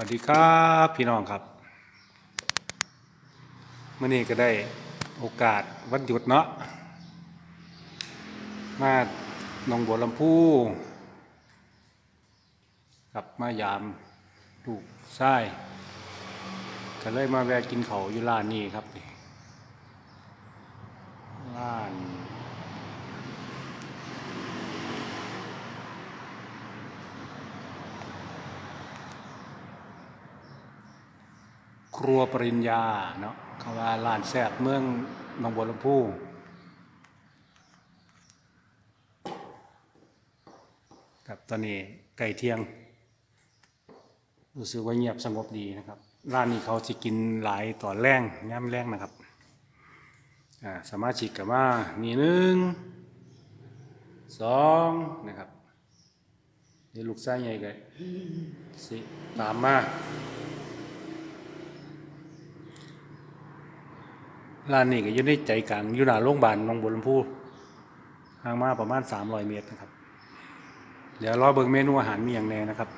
วัสดีครับพี่น้องครับเมื่อนี้ก็ได้โอกาสวันหยุดเนาะมาหนองบัวลำพูกลับมายามถูกชายก็เลยมาแวะกินเขาอยู่ร้านนี้ครับนี่ร้าน ครัวปริญญาเนาะเขาว่าร้านแซบเมืองหนองบัวลำพูครับตอนนี้ไก่เที่ยง รู้สึกว่าเงียบสงบดีนะครับร้านนี้เขาจะกินหลายต่อแรงย่ำแรงนะครับสามารถชิกกับว่ามีหนึ่งสองนะครับเดี๋ยวลูกไส้ใหญ่กันสิตามมา ร้านนี้ก็อยู่ในใจกลางอยู่หน้าโรงพยาบาลหนองบัวลำพูห่างมาประมาณ 300 เมตรนะครับ เดี๋ยวรอเบิ่งเมนูอาหารมีอย่างแน่นะครับ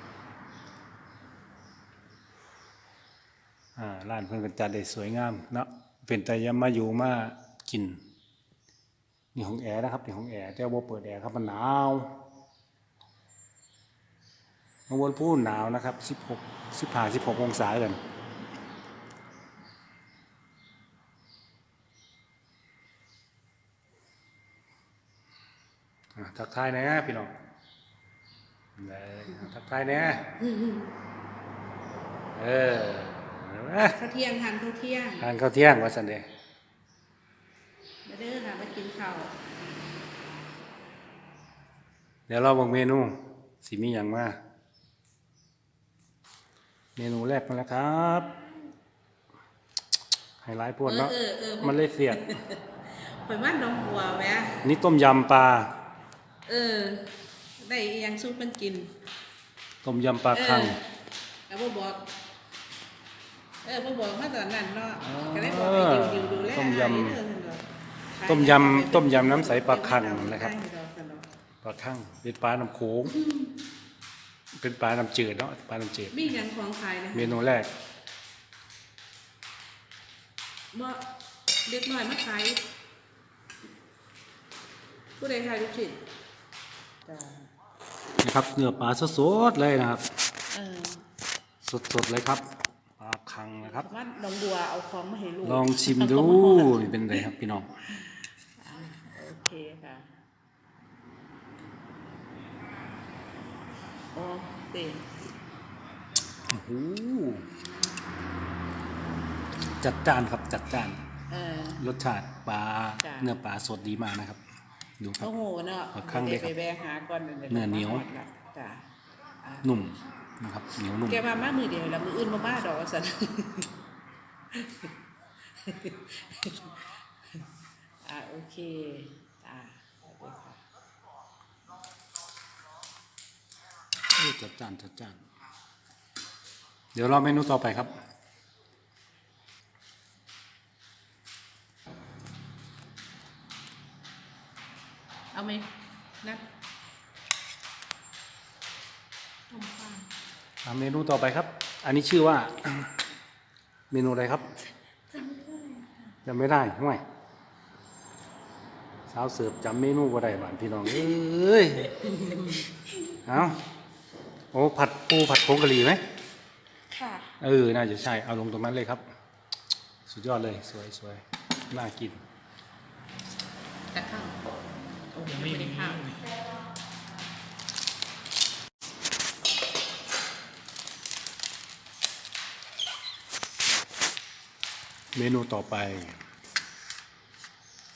ร้านเพิ่นก็จัดได้สวยงามเนาะเป็นแต่ยามมาอยู่มากิน นี่ห้องแอร์นะครับนี่ห้องแอร์แต่ว่าเปิดแอร์ครับมันหนาวนองบัวลำพูหนาวนะครับ 16 15 16 องศาเกัน ทักทายแหนะพี่น้องเลยทักทายแหนะเออเห็นไหมข้าวเที่ยงทานข้าวเที่ยงทานข้าวเที่ยงวันสันเดย์มาเด้อค่ะมากินข้าวเดี๋ยวเราบอกเมนูสิมีอย่างมาเมนูแรกมาแล้วครับไฮไลท์พวดเนาะเออเออเออมันเลยเสียดข่อยว่าน้องบัวแหวะนี่ต้มยำปลา เออ ได้อิหยังสู้มันกิน ต้มยำปลาคัง เออแล้วบ่บอก เออบ่บอกมาตอนนั้นเนาะ ก็เลยบอกให้ดิวดิวดูแลต้มยำให้เด้อเด้อต้มยำต้มยำน้ำใสปลาคังนะครับให้เด้อเด้อปลาคังเป็นปลาน้ำโขงเป็นปลาน้ำจืดเนาะปลาน้ำจืดมีหยังของขายนะเมนูแรกบ่เด็กน้อยมาขายผู้ใดขายลูกชิ้นจ้า นะครับเนื้อปลาสดๆเลยนะครับเออสดๆเลยครับปลาคังนะครับ ว่าน้องบัวเอาของมาให้ลูกลองชิมดูเป็นไรครับพี่น้องอ่าโอเคค่ะโอ้เต็มโอ้โหจัดจ้านครับจัดจ้าน เออ รสชาติปลาจ้ะ เนื้อปลาสดดีมากนะครับ ดูครับ โอ้โหเนาะเอาข้างเดียวครับไปแบกหาก่อนเนื้อเหนียว จ้ะอะนุ่มนะครับเหนียวนุ่มแกมามามือเดียวแล้วมืออื่นมามาดอกสัน อ่าโอเคอ่าโอเคค่ะ เอ้ยจัดจ้านจัดจ้าน เดี๋ยวเราเมนูต่อไปครับ เอาไหมนะอ่าเมนูต่อไปครับ อันนี้ชื่อว่า เมนูอะไรครับจำไม่ได้ห่วยสาวเสิร์ฟจำเมนูบ่ได้บ้านพี่น้องเอ้ยเอาโอ้ผัดปูผัดผงกะหรี่ไหมค่ะเออน่าจะใช่เอาลงตรงนั้นเลยครับ สุดยอดเลยสวยสวยน่ากิน ตะข้าวโอ้ ไม่ได้ข้าวเมนูต่อไป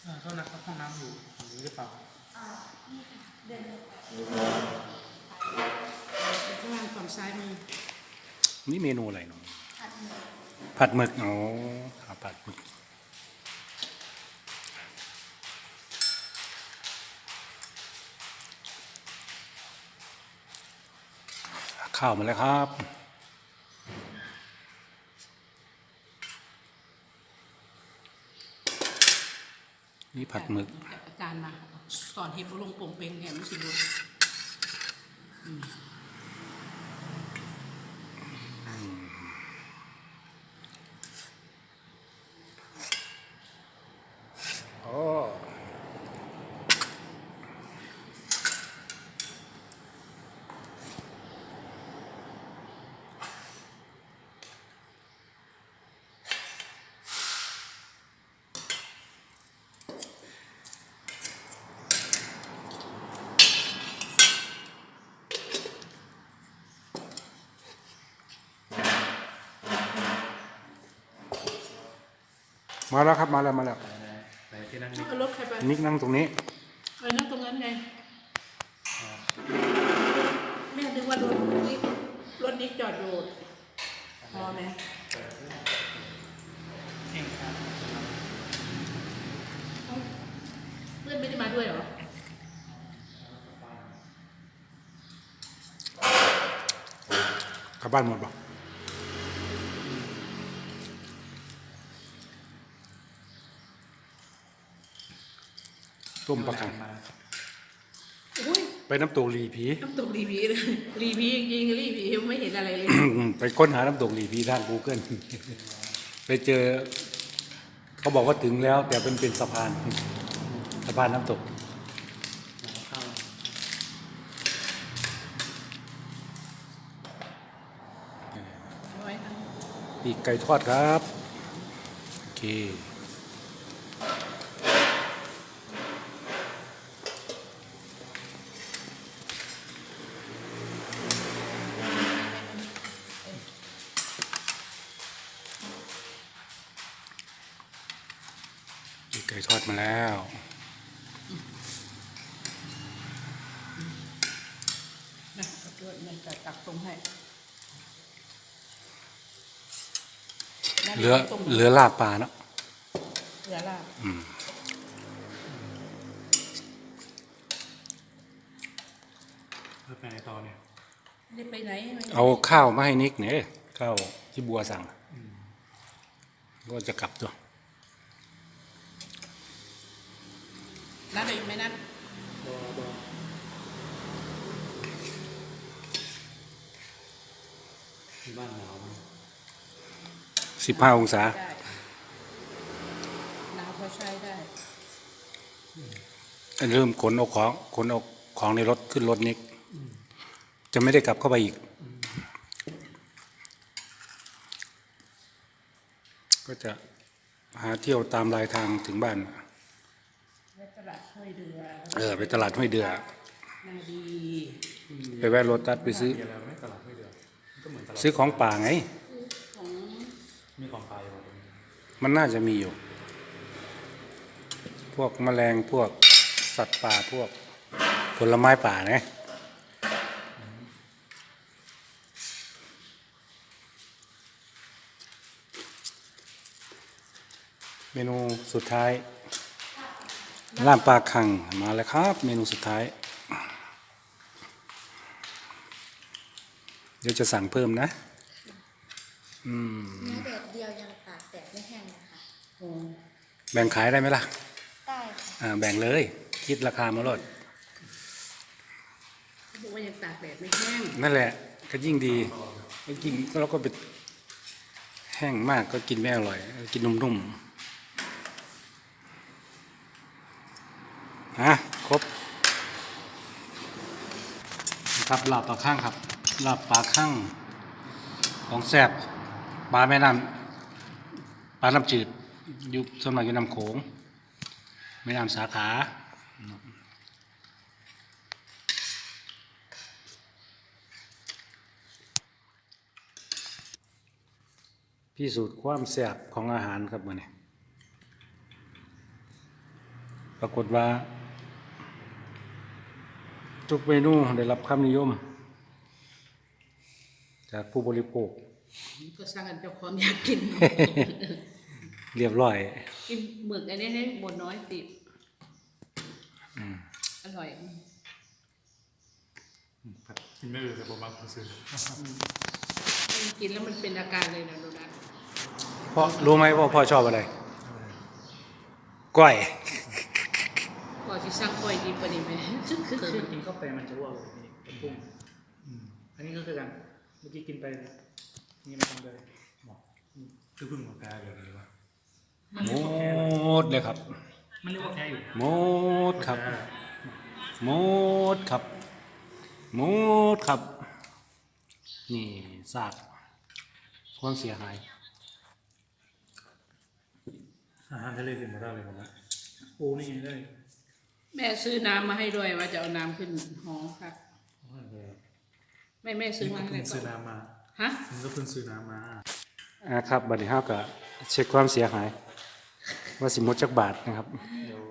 เออโทษนะครับห้องน้ำอยู่อยู่หรือเปล่าข้างล่างฝั่งซ้ายมือนี่เมนูอะไรเนาะผัดหมึกอ๋อครับผัดหมึก ข้าวมาแล้วครับ นี่ผัดหมึกอาจารย์มาสอนเห็ดบุลงโป่งเป็นเนี่ยไม่สิรู้ อืม มาแล้วครับมาแล้วมาแล้วไหนที่นั่งนี่เอารถใครไปนิกนั่งตรงนี้เออนั่งตรงนั้นไงแม่นึกว่ารถนี้รถนี้จอดอยู่พอไหมเองครับเพื่อนไม่ได้มาด้วยเหรอกลับบ้านหมดปะ มปลาคังมาอุ้ยไปน้ำตกลีผี น้ำตกรีพีเลยรีพีจริงๆรีพีไม่เห็นอะไรเลย ไปค้นหาน้ำตกลีผีทาง Google ไปเจอ เขาบอกว่าถึงแล้ว แต่เป็นเป็นสะพาน สะพานน้ำตก เข้าเอาไว้ทั้ง ปีกไก่ทอดครับ โอเค ปีกไก่ทอด มาแล้ว นะเอาตัวแม่จะตักตรงให้เหลือเหลือลาบปลาเนาะเหลือลาบอืมเพื่อไปไหนต่อเนี่ยไม่ได้ไปไหนไม่ได้เอาข้าวมาให้นิกเนี่ยข้าวที่บัวสั่งก็จะกลับตัว นัดอะไรไหมนัดบอบอที่บ้านหนาวมั้ยสิบห้าองศา ได้หนาวพอใช้ได้เริ่มขนเอาของขนเอาของในรถขึ้นรถนิกจะไม่ได้กลับเข้าไปอีก ก็จะหาเที่ยวตามรายทางถึงบ้านไปต ลาดห้วยเดือเออไปตลาดห้วยเดือนาดีไปแวะรถตัดไปซื้อ มีอะไรไหม่ตลาดไม่เดือดมันก็เหมือนตลาดซื้อของป่าไง ของมีของตายอยู่ตรงนี้มันน่าจะมีอยู่ พวกแมลงพวกสัตว์ป่าพวกผลไม้ป่านะเมนูสุดท้าย ลาบปลาคังมาแล้วครับ เมนูสุดท้าย เดี๋ยวจะสั่งเพิ่มนะเนื้อแดดเดียวยังตากแดดไม่แห้งนะคะโอ้แบ่งขายได้ไหมล่ะ ได้ค่ะอ่าแบ่งเลย คิดราคามาลดเขาบอกว่ายังตากแดดไม่แห้งนั่นแหละ ก็ยิ่งดีก็กินแล้วก็ไปแห้งมากก็กินไม่อร่อย กินนุ่มๆ ฮะครบครับลาบปลาข้างครับลาบปลาข้างของแซ่บปลาแม่น้ำปลาน้ำจืดอยู่สมากอยู่น้ำโขงแม่น้ำสาขาพิสูจน์ความแซ่บของอาหารครับมื่อนี้ปรากฏว่า ทุกเมนูได้รับความนิยม จากผู้บริโภค ก็สร้างกันเจ้าของอยากกิน เรียบร้อย กินหมึกอันนี้ให้บนน้อยสิอร่อยกินไม่เลยแต่ผมมาซื้อกินแล้วมันเป็นอาการเลยนะโดนัทพ่อรู้ไหมว่าพ่อชอบอะไรก้อย พอที่สร้างกล้วยดีกว่านี้ไหมคือมันกินเข้าไปมันจะอ้วกเลยนี่เป็นพุ่งอันนี้ก็คือกันเมื่อกี้กินไปนี่มันทำเลยบอกคือพึ่งมาแพ้เดี๋ยวนี้วะมันหเรีมยกว่าแพ้อยู่ดเลยครับ มันเรียกว่าแพ้อยู่หมดครับหมดครับหมดครับ นี่ซากความเสียหายอาหารทะเลกินหมดได้เลยหมดละปูนี่ได้ แม่ซื้อน้ำมาให้ด้วยว่าจะเอาน้ำขึ้นหอค่ะแม่แม่ซื้อนี่มาก็ให้เพิ่งก่ซื้ออนน้ำมาฮะนี่ก็เพิ่งซื้อน้ำมาอ่าครับบัดนี้เฮาก็เช็คความเสียหาย ว่าสิหมดจักบาทนะครับเดี๋ยว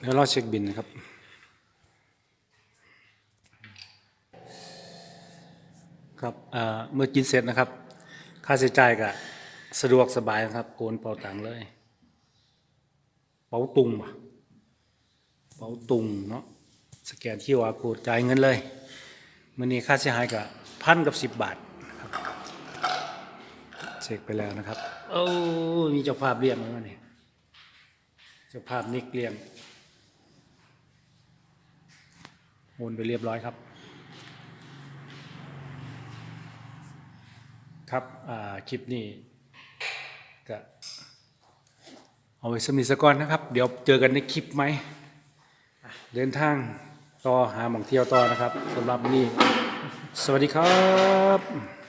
เดี๋ยวเราเช็คบินนะครับครับเอ่อเมื่อกินเสร็จนะครับ ค่าใช้จ่ายก็สะดวกสบายครับโอนเป๋าตังเลย เป๋าตุงป่ะเป๋าตุงเนาะสแกนที่วาโค้ดจ่ายเงินเลยมื่อนี้ค่าเสียหายกับพันกับสิบบาทนะครับเช็คไปแล้วนะครับโอ้มีเจ้าภาพเรียกมาเนี่ยเจ้าภาพนิกเรียงโอนไปเรียบร้อยครับ ครับคลิปนี้ก็เอาไว้สมิสก่อนนะครับ เดี๋ยวเจอกันในคลิปไหม เดินทางต่อหาหมองเที่ยวต่อนะครับสำหรับนี้ สวัสดีครับ